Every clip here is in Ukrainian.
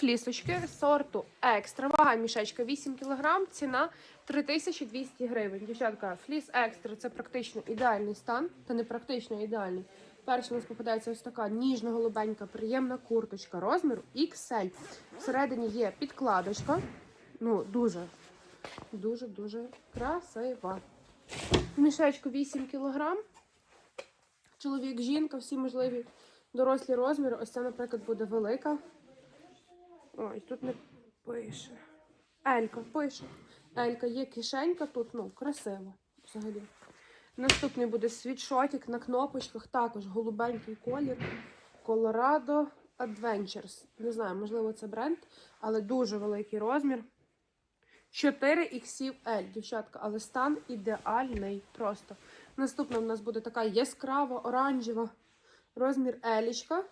флісочки сорту екстра. Вага мішечка 8 кг, ціна 3200 гривень. Дівчатка, фліс екстра це практично ідеальний стан, та не практично ідеальний. Перша у нас попадається ось така ніжно-голубенька, приємна курточка розміру XL. Всередині є підкладочка. Ну, дуже, дуже, дуже красива. Мішечку 8 кг. Чоловік, жінка, всі можливі дорослі розміри. Ось це, наприклад, буде велика. Ой, тут не пише. Елька, пише. Елька є кишенька тут, ну, красиво взагалі. Наступний буде світшотик на кнопочках, також голубенький колір. Colorado Adventures. Не знаю, можливо, це бренд, але дуже великий розмір. 4XL, дівчатка, але стан ідеальний просто. Наступна в нас буде така яскрава, оранжева. Розмір елічка.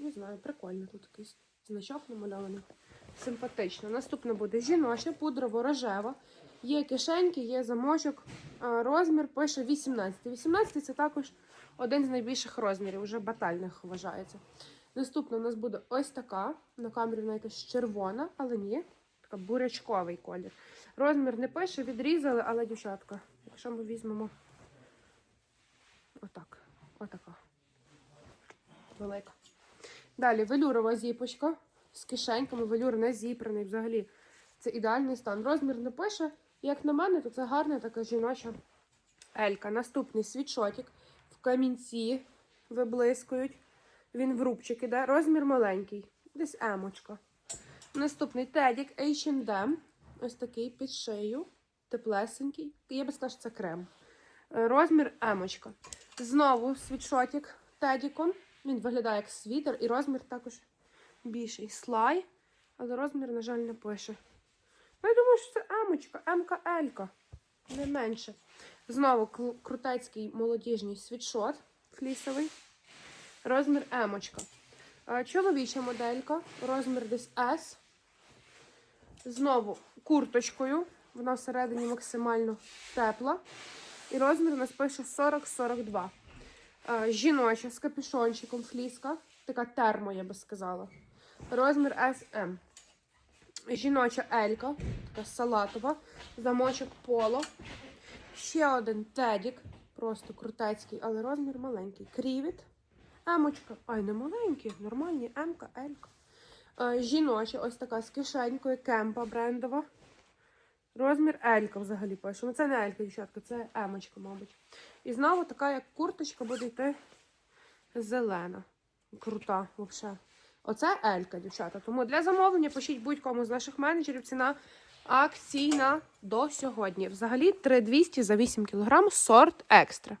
Не знаю, прикольно тут якийсь значок намальований. Симпатично. Наступна буде жіноча, пудрово-рожева. Є кишеньки, є замочок. Розмір пише 18. 18 це також один з найбільших розмірів, вже батальних вважається. Наступна у нас буде ось така. На камері вона якась червона, але ні. Така бурячковий колір. Розмір не пише, відрізали, але дівчатка. Якщо ми візьмемо отак. Отака. Велика. Далі велюрова зіпочка з кишеньками. Велюр не зіпраний взагалі. Це ідеальний стан. Розмір не пише. Як на мене, то це гарна така жіноча елька. Наступний світшотик в камінці виблискують. Він в рубчик іде. Розмір маленький. Десь емочка. Наступний тедік H&M. Ось такий під шию. Теплесенький. Я би сказала, що це крем. Е, Розмір емочка. Знову світшотик тедіком. Він виглядає як світер, і розмір також більший. Слай, але розмір, на жаль, не пише. Ну, я думаю, що це емочка, елька. Не менше. Знову крутецький молодіжний світшот флісовий. Розмір емочка. Чоловіча моделька, розмір десь S. Знову курточкою. Вона всередині максимально тепла. І розмір у нас пише 40-42. Е, Жіноча з капюшончиком фліска. Така термо, я би сказала. Розмір SM. Жіноча елька, така салатова. Замочок поло. Ще один тедік. Просто крутецький, але розмір маленький. Крівіт. Емочка. Ай, не маленькі, нормальні. Емка, елька. Е, Жіноча, ось така з кишенькою, кемпа брендова. Розмір Елька взагалі пише. Ну це не Елька, дівчатка, це Емочка, мабуть. І знову така, як курточка, буде йти зелена. Крута, взагалі. Оце Елька, дівчата. Тому для замовлення пишіть будь-кому з наших менеджерів. Ціна акційна до сьогодні. Взагалі 3200 за 8 кг сорт екстра.